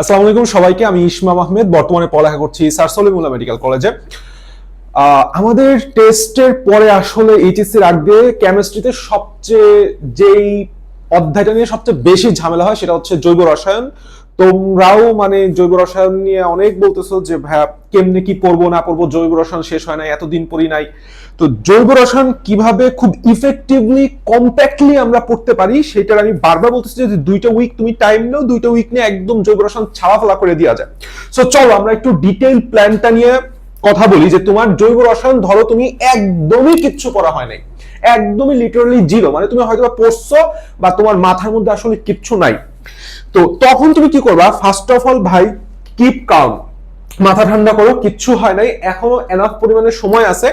আসসালামু আলাইকুম সবাইকে, আমি ইসমাম আহমেদ, বর্তমানে পড়ালেখা করছি স্যার সলিমুল্লাহ মেডিকেল কলেজে। আমাদের টেস্টের পরে আসলে এইচএসসির আগে কেমিস্ট্রিতে সবচেয়ে যেই অধ্যায়টা নিয়ে সবচেয়ে বেশি ঝামেলা হয় সেটা হচ্ছে জৈব রসায়ন। তোমরাও মানে জৈব রসায়ন নিয়ে অনেক বলতেছো যে, ভাইয়া, কেমনে কি পড়ব না পড়ব জৈব রসায়ন শেষ হয় নাই, এতদিন পড়ি নাই। তো জৈব রসায়ন কীভাবে খুব ইফেক্টিভলি কম্প্যাক্টলি আমরা পড়তে পারি, সেটার আমি বারবার বলতেছি যে, দুইটা উইক তুমি টাইম নাও, দুইটা উইক নিয়ে একদম জৈব রসায়ন ছাড়া ফেলা করে দেওয়া যায়। সো চলো আমরা একটু ডিটেইল প্ল্যানটা নিয়ে কথা বলি যে, তোমার জৈব রসায়ন ধরো তুমি একদমই কিচ্ছু পড়া হয় নাই। একদমই লিটারালি জিরো মানে তুমি হয়তো পড়ছো বা তোমার মাথার মধ্যে আসলে কিচ্ছু নাই। তো তখন তুমি কি করবা? ফার্স্ট অফ অল ভাই কিপ কাম মাথা ঠান্ডা করো, কিচ্ছু হয় নাই। এখনও এনাফ পরিমাণে সময় আছে।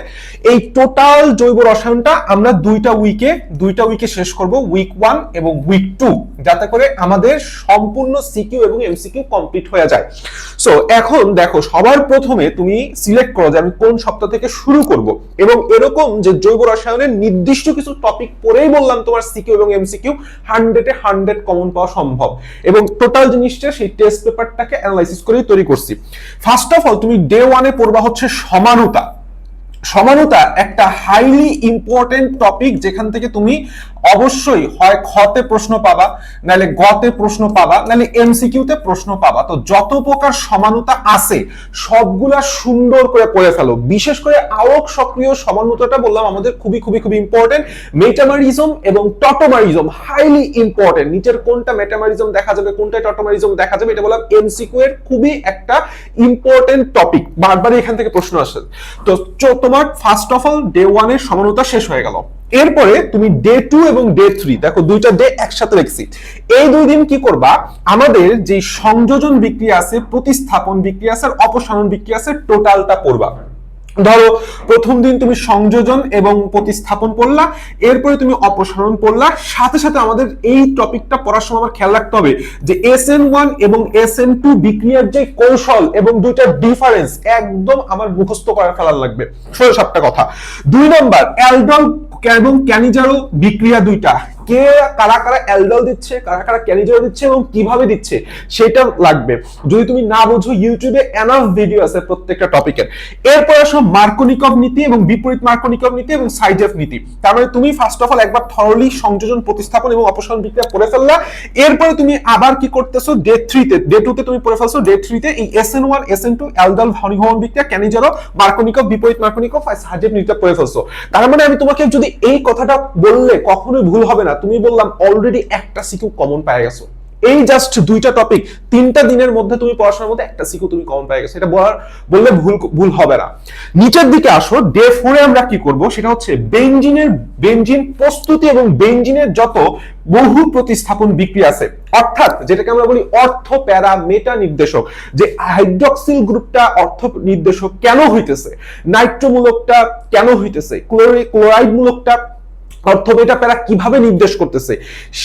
এই টোটাল জৈব রসায়নটা আমরা দুইটা উইকে দুইটা উইকে শেষ করব উইক ওয়ান এবং উইক টু যাতে করে আমাদের সম্পূর্ণ সিকিউ এবং এমসিকিউ কমপ্লিট হয়ে যায়। সো এখন দেখো, সবার প্রথমে তুমি সিলেক্ট করো যে আমি কোন সপ্তাহ থেকে শুরু করব। এবং এরকম যে জৈব রসায়নের নির্দিষ্ট কিছু টপিক পরেই বললাম তোমার সিকিউ এবং এমসিকিউ হান্ড্রেডে হান্ড্রেড কমন পাওয়া সম্ভব। এবং টোটাল জিনিসটা সেই টেস্ট পেপারটাকে অ্যানালাইসিস করেই তৈরি করছি। ফার্স্ট অফ অল তুমি ডে ওয়ানে পড়বা হচ্ছে সমানতা। সমানতা একটা হাইলি ইম্পর্টেন্ট টপিক যেখান থেকে তুমি অবশ্যই হয় খতে প্রশ্ন পাবা, নাহলে গতে প্রশ্ন পাবা, নাহলে এমসিকিউতে প্রশ্ন পাবা। তো যত প্রকার সমানতা আছে, সবগুলা সুন্দর করে পড়ে ফেলো। বিশেষ করে আলোক সক্রিয় সমানতাটা বললাম আমাদের খুবই খুবই খুবই ইম্পর্টেন্ট মেটামারিজম এবং টটোমারিজম হাইলি ইম্পর্টেন্ট নিচের কোনটা মেটামারিজম দেখা যাবে কোনটা টটোমারিজম দেখা যাবে, এটা বললাম এমসিকিউ এর খুবই একটা ইম্পর্টেন্ট টপিক বারবার এখান থেকে প্রশ্ন আসে। তো চ- তোমার ফার্স্ট অফ অল ডে ওয়ানের সমানতা শেষ হয়ে গেল। এরপরে তুমি ডে টু এবং ডে থ্রি দেখো দুইটা ডে একসাথে রেখেছি। এই দুই দিন কি করবা? আমাদের যে সংযোজন বিক্রিয়া আছে, প্রতিস্থাপন বিক্রিয়া আছে, আর অপসারণ বিক্রিয়া আছে টোটালটা পড়বা ধরো, প্রথম দিন তুমি সংযোজন এবং প্রতিস্থাপন পড়লা, এরপরে তুমি অপসারণ পড়লা। সাথে সাথে আমাদের এই টপিকটা পড়ার সময় আমার খেয়াল রাখতে হবে যে এস এন ওয়ান এবং এস এন টু বিক্রিয়ার যে কৌশল এবং দুইটার ডিফারেন্স একদম আমার মুখস্থ করে ফেলার লাগবে। ষোলো সাতটা কথা। দুই নম্বর অ্যালডল এবং ক্যানিজারো বিক্রিয়া দুইটা। কে কারা কারা অ্যালডল দিচ্ছে, কারা কারা ক্যানিজারো দিচ্ছে এবং কীভাবে দিচ্ছে, সেটা লাগবে। যদি তুমি না বোঝো ইউটিউবে এনাফ ভিডিও আছে প্রত্যেকটা টপিকের এরপর আসো মার্কোনিকভ নীতি এবং বিপরীত মার্কোনিকভ নীতি এবং সাইজেফ নীতি। তার মানে তুমি ফার্স্ট অফ অল একবার থরলি সংযোজন, প্রতিস্থাপন এবং অপসারণ বিক্রিয়া পড়ে ফেললা। এরপরে তুমি আবার কি করতেছো? ডে থ্রিতে ডে টুতে তুমি পড়ে ফেলছো। ডে থ্রিতে এই S N one S N two aldol ঘনীভবন বিক্রিয়া ক্যানিজারো মার্কোনিকভ বিপরীত মার্কনিকভ আর সাইজেফ নীতিটা পড়ে ফেলছো। তার মানে আমি তোমাকে যদি এই কথাটা বললে কখনোই ভুল হবে না। তুমি বললাম অলরেডি একটা সিকিউ কমন পেয়ে গেছো। এই জাস্ট দুইটা টপিক তিনটা দিনের মধ্যে তুমি পড়াশোনার মধ্যে একটা সিকিউ তুমি কমন পেয়ে গেছো। এটা বলার, বললে ভুল ভুল হবে না। নিচের দিকে আসো ডে ফোরে আমরা কি করব, সেটা হচ্ছে বেঞ্জিনের বেঞ্জিন প্রস্তুতি এবং বেঞ্জিনের যত বহু প্রতিস্থাপন বিক্রিয়া আছে, অর্থাৎ যেটাকে আমরা বলি অর্থ প্যারা মেটা নির্দেশক, যে হাইড্রক্সিল গ্রুপটা অর্থ নির্দেশক কেন হইতেছে, নাইট্রোমূলকটা কেন হইতেছে ক্লোরাইড মূলকটা অর্থবেটা প্যারা কীভাবে নির্দেশ করতেছে?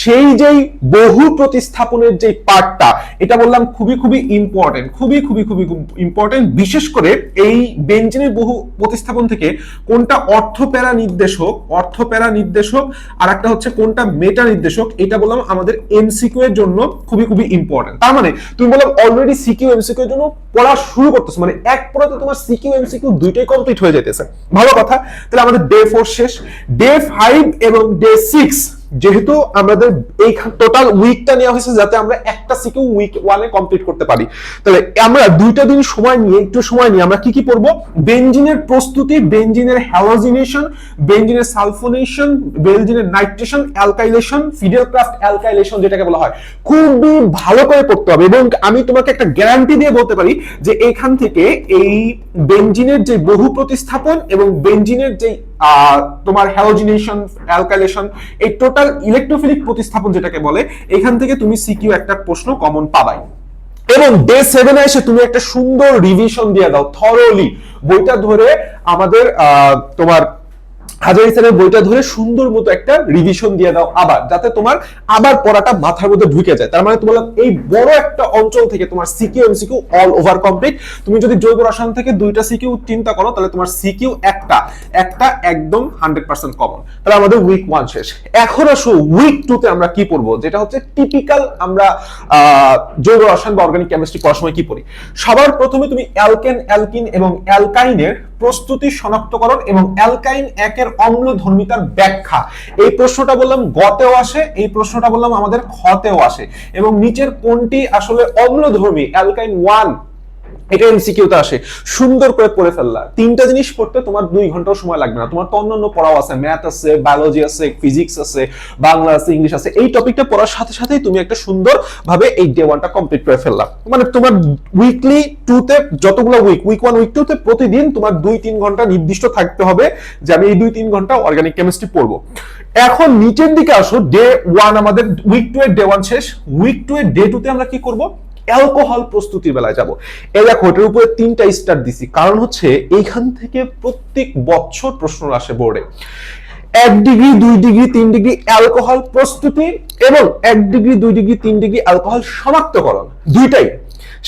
সেই যেই বহু প্রতিস্থাপনের যে পার্টটা, এটা বললাম খুবই খুবই ইম্পর্টেন্ট খুবই খুবই খুবই ইম্পর্টেন্ট বিশেষ করে এই বেঞ্জিনের বহু প্রতিস্থাপন থেকে কোনটা অর্থ প্যারা নির্দেশক, অর্থ প্যারা নির্দেশক আর একটা হচ্ছে কোনটা মেটা নির্দেশক, এটা বললাম আমাদের এমসিকিউ এর জন্য খুবই খুবই ইম্পর্টেন্ট তার মানে তুমি বললাম অলরেডি সিকিউ এমসিকিউ এর জন্য পড়া শুরু করতেছো মানে এক পড়াতে তোমার সিকিউ, এমসিকিউ দুইটাই কমপ্লিট হয়ে যেতেছে ভালো কথা, তাহলে আমাদের ডে ফোর শেষ ডে ফাইভ এবং ডে সিক্স যেহেতু আমাদের এই টোটাল উইকটা নেওয়া হয়েছে যাতে আমরা একটা সিকিউ উইক ওয়ানে কমপ্লিট করতে পারি। তাহলে আমরা দুইটা দিন সময় নিয়ে, একটু সময় নিয়ে আমরা কি কি পড়ব? বেঞ্জিনের প্রস্তুতি বেঞ্জিনের হ্যালোজিনেশন বেঞ্জিনের sulphonation বেঞ্জিনের nitration alkylation Friedel Crafts alkylation যেটাকে বলা হয়। খুবই ভালো করে পড়তে হবে এবং আমি তোমাকে একটা গ্যারান্টি দিয়ে বলতে পারি যে এখান থেকে এই বেঞ্জিনের যে বহু প্রতিস্থাপন এবং বেঞ্জিনের যে তোমার হ্যালোজিনেশন অ্যালকাইলেশন এই টোটাল ইলেকট্রোফিলিক প্রতিস্থাপন যেটাকে বলে, এখান থেকে তুমি সিকিউ একটা প্রশ্ন কমন পাবাই। এবং ডে সেভেনে এসে তুমি একটা সুন্দর রিভিশন দিয়ে দাও থরলি বইটা ধরে আমাদের তোমার হাজারি স্যারের বইটা ধরে সুন্দর মতো একটা রিভিশন দিয়ে দাও আবার, যাতে তোমার আবার পড়াটা মাথার মধ্যে ঢুকে যায়। তার মানে তোমার এই বড় একটা অঞ্চল থেকে তোমার CQ, MCQ all over complete তুমি যদি জৈব রসায়ন থেকে দুইটা সিকিউ চিন্তা করো, তাহলে তোমার সিকিউ একটা একটা একদম হান্ড্রেড পার্সেন্ট কমন তাহলে আমাদের উইক ওয়ান শেষ। এখন আসো উইক টু তে আমরা কি পড়ব? যেটা হচ্ছে টিপিক্যাল আমরা জৈব রসায়ন বা অর্গানিক কেমিস্ট্রি পড়ার সময় কি পড়ি? সবার প্রথমে তুমি অ্যালকেন অ্যালকিন এবং অ্যালকাইনের প্রস্তুতি, শনাক্তকরণ এবং অ্যালকাইন একের অম্ল ধর্মিতার ব্যাখ্যা। এই প্রশ্নটা বললাম গতেও আসে, এই প্রশ্নটা বললাম আমাদের খতেও আসে। এবং নিচের কোনটি আসলে অম্লধর্মী? Alkyne one. এটা এমসিকিউতে আসে। সুন্দর করে পড়ে ফেললা। তিনটা জিনিস পড়তে তোমার দুই ঘন্টাও সময় লাগবে না। তোমার তো অন্যান্য পড়াও আছে। ম্যাথ আছে, বায়োলজি আছে, ফিজিক্স আছে, বাংলা আছে, ইংলিশ আছে। এই টপিকটা পড়ার সাথে সাথেই তুমি একটা সুন্দর ভাবে এই ডে ওয়ানটা কমপ্লিট করে ফেললা। মানে তোমার উইকলি টুতে যতগুলো উইক উইক ওয়ান উইক টুতে প্রতিদিন তোমার দুই, তিন ঘণ্টা নির্দিষ্ট থাকতে হবে যে আমি এই দুই, তিন ঘণ্টা অর্গানিক কেমিস্ট্রি পড়ব। এখন নিচের দিকে আসো ডে ওয়ান আমাদের উইক টু এর ডে ওয়ান শেষ। উইক টু এর ডে টুতে আমরা কি করব? অ্যালকোহল প্রস্তুতির বেলায় যাব। এই দেখো এটার উপরে তিনটা স্টার দিছি। কারণ হচ্ছে, এইখান থেকে প্রত্যেক বছর প্রশ্ন আসে বোর্ডে। এক ডিগ্রি, দুই ডিগ্রি, তিন ডিগ্রি অ্যালকোহল প্রস্তুতি এবং এক ডিগ্রি, দুই ডিগ্রি, তিন ডিগ্রি অ্যালকোহল শনাক্তকরণ। দুইটাই।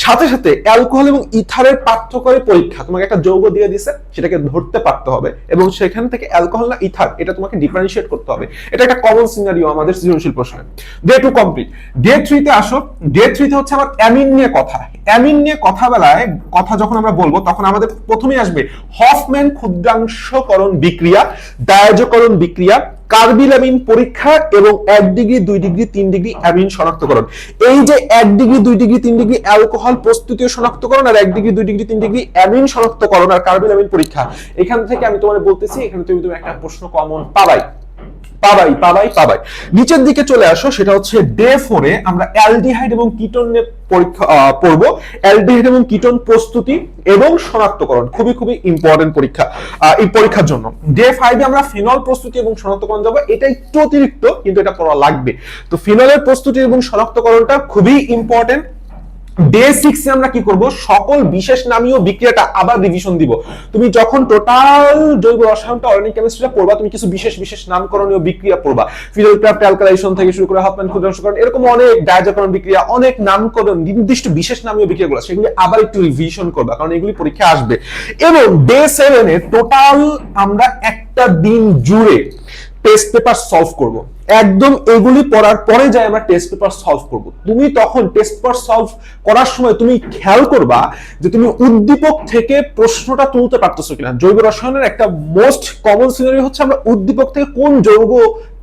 সাথে সাথে অ্যালকোহল এবং ইথারের পার্থক্যের পরীক্ষা তোমাকে একটা যৌগ দিয়ে দিছে, সেটাকে ধরতে পারতে হবে এবং সেখান থেকে অ্যালকোহল না ইথার, এটা তোমাকে ডিফারেন্সিয়েট করতে হবে। এটা একটা কমন সিনারিও আমাদের সৃজনশীল প্রশ্নে। ডে টু কমপ্লিট ডে থ্রিতে আসো। ডে থ্রিতে হচ্ছে আমার অ্যামিন নিয়ে কথা। অ্যামিন নিয়ে কথা বেলায় কথা যখন আমরা বলব, তখন আমাদের প্রথমেই আসবে হফম্যান ক্ষুদ্রাংশকরণ বিক্রিয়া ডায়াজকরণ বিক্রিয়া কার্বিলামিন পরীক্ষা এবং এক ডিগ্রি, দুই ডিগ্রি, তিন ডিগ্রি অ্যামিন শনাক্তকরণ। এই যে এক ডিগ্রি, দুই ডিগ্রি, তিন ডিগ্রি অ্যালকোহল প্রস্তুতি ও শনাক্তকরণ আর এক ডিগ্রি, দুই ডিগ্রি, তিন ডিগ্রি অ্যামিন শনাক্তকরণ আর কার্বিল অ্যামিন পরীক্ষা। এখান থেকে আমি তোমার বলতেছি, এখানে তুমি তুমি একটা প্রশ্ন কমন পাবাই পাবাই পাবাই পাবাই। নিচের দিকে চলে আসো, সেটা হচ্ছে ডে ফোরে। আমরা অ্যালডিহাইড এবং কিটোন পরীক্ষা পড়ব। অ্যালডিহাইড এবং কিটোন প্রস্তুতি এবং শনাক্তকরণ, খুবই খুবই ইম্পর্টেন্ট পরীক্ষা এই পরীক্ষার জন্য। ডে ফাইভে আমরা ফিনল প্রস্তুতি এবং শনাক্তকরণ যাব। এটা একটু অতিরিক্ত, কিন্তু এটা পড়া লাগবে। তো ফিনলের প্রস্তুতি এবং শনাক্তকরণটা খুবই ইম্পর্টেন্ট ডে সিক্সে আমরা কি করব? সকল বিশেষ নামীয় বিক্রিয়াটা আবার রিভিশন দিব। তুমি যখন টোটাল জৈব রসায়নটা অর্গানিক কেমিস্ট্রিটা পড়বা, তুমি কিছু বিশেষ বিশেষ নামকরণীয় বিক্রিয়া পড়বা। ফিলোক্রাফট অ্যালকালাইজেশন থেকে শুরু করে হাফম্যান ক্ষুদ্রাংশকরণ এরকম অনেক ডায়াজকরণ বিক্রিয়া, অনেক নামকরণ, নির্দিষ্ট বিশেষ নামীয় বিক্রিয়াগুলো, সেগুলি আবার একটু রিভিশন করবা, কারণ এগুলি পরীক্ষা আসবে। এবং ডে সেভেনে টোটাল আমরা একটা দিন জুড়ে টেস্ট পেপার সলভ করব। একদম এগুলি পড়ার পরে যাই আমরা টেস্ট পেপার সলভ করব। তুমি তখন টেস্ট পেপার সলভ করার সময় তুমি খেয়াল করবা যে তুমি উদ্দীপক থেকে প্রশ্নটা তুলতে পারতেছো কিনা। জৈব রসায়নের একটা মোস্ট কমন সিনারি হচ্ছে আমরা উদ্দীপক থেকে কোন যৌগ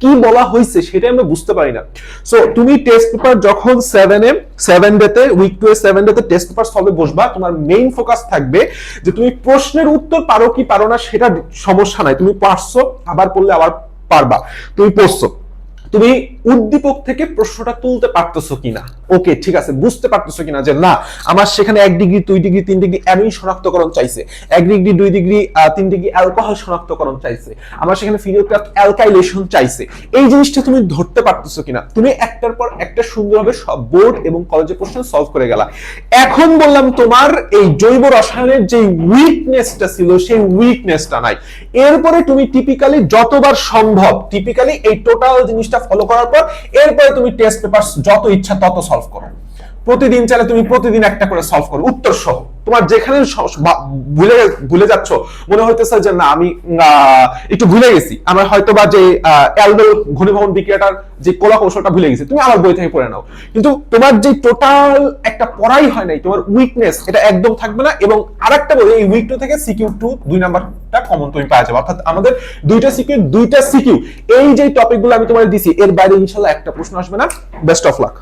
কি বলা হয়েছে সেটা আমরা বুঝতে পারি না। সো তুমি টেস্ট পেপার যখন সেভেন এ সেভেন ডেতে উইক টু এ সেভেন ডেতে টেস্ট পেপার সলভে বসবা, তোমার মেইন ফোকাস থাকবে যে তুমি প্রশ্নের উত্তর পারো কি পারো না সেটা সমস্যা নাই। তুমি পারছ, আবার পড়লে আবার পারবা। তুমি পড়ছো। তুমি উদ্দীপক থেকে প্রশ্নটা তুলতে পারতেছো কিনা? ওকে ঠিক আছে, বুঝতে পারতেছো কিনা যে না, আমার সেখানে এক ডিগ্রি দুই ডিগ্রি তিন ডিগ্রি অ্যামিন শনাক্তকরণ চাইছে। এক ডিগ্রি দুই ডিগ্রি তিন ডিগ্রি অ্যালকোহল শনাক্তকরণ চাইছে। আমার সেখানে ফিলিওক্রাফট অ্যালকাইলেশন চাইছে। এই জিনিসটা তুমি ধরতে পারতেছো কিনা? তুমি একটার পর একটা সুন্দরভাবে সব বোর্ড এবং কলেজের প্রশ্ন সলভ করে গেলা। এখন বললাম তোমার এই জৈব রসায়নের যে উইকনেসটা ছিল, সেই উইকনেসটা নাই। এরপরে তুমি টিপিক্যালি যতবার সম্ভব টিপিক্যালি এই টোটাল জিনিসটা ফলো করার পর এরপরে তুমি টেস্ট পেপার যত ইচ্ছা তত সলভ করো। প্রতিদিন চাইলে তুমি প্রতিদিন একটা করে সলভ করো উত্তর সহ তোমার যেখানে ভুলে ভুলে যাচ্ছ, মনে হইতেছে যে না, আমি একটু ভুলে গেছি। আমার হয়তো বা যে অ্যালবেল ঘনীভবন বিক্রিয়াটার যে কলা কৌশলটা ভুলে গেছি, তুমি আমার বই থেকে পড়ে নাও। কিন্তু তোমার যে টোটাল একটা পড়াই হয় নাই, তোমার উইকনেস এটা একদম থাকবে না এবং আরেকটা বলি এই উইক টু থেকে সিকিউ টু দুই নাম্বারটা কমন তুমি পাওয়া যাবে। অর্থাৎ আমাদের দুইটা সিকিউ দুইটা সিকিউ এই যে টপিকগুলো আমি তোমার দিছি, এর বাইরে ইনশাল্লাহ একটা প্রশ্ন আসবে না। Best of luck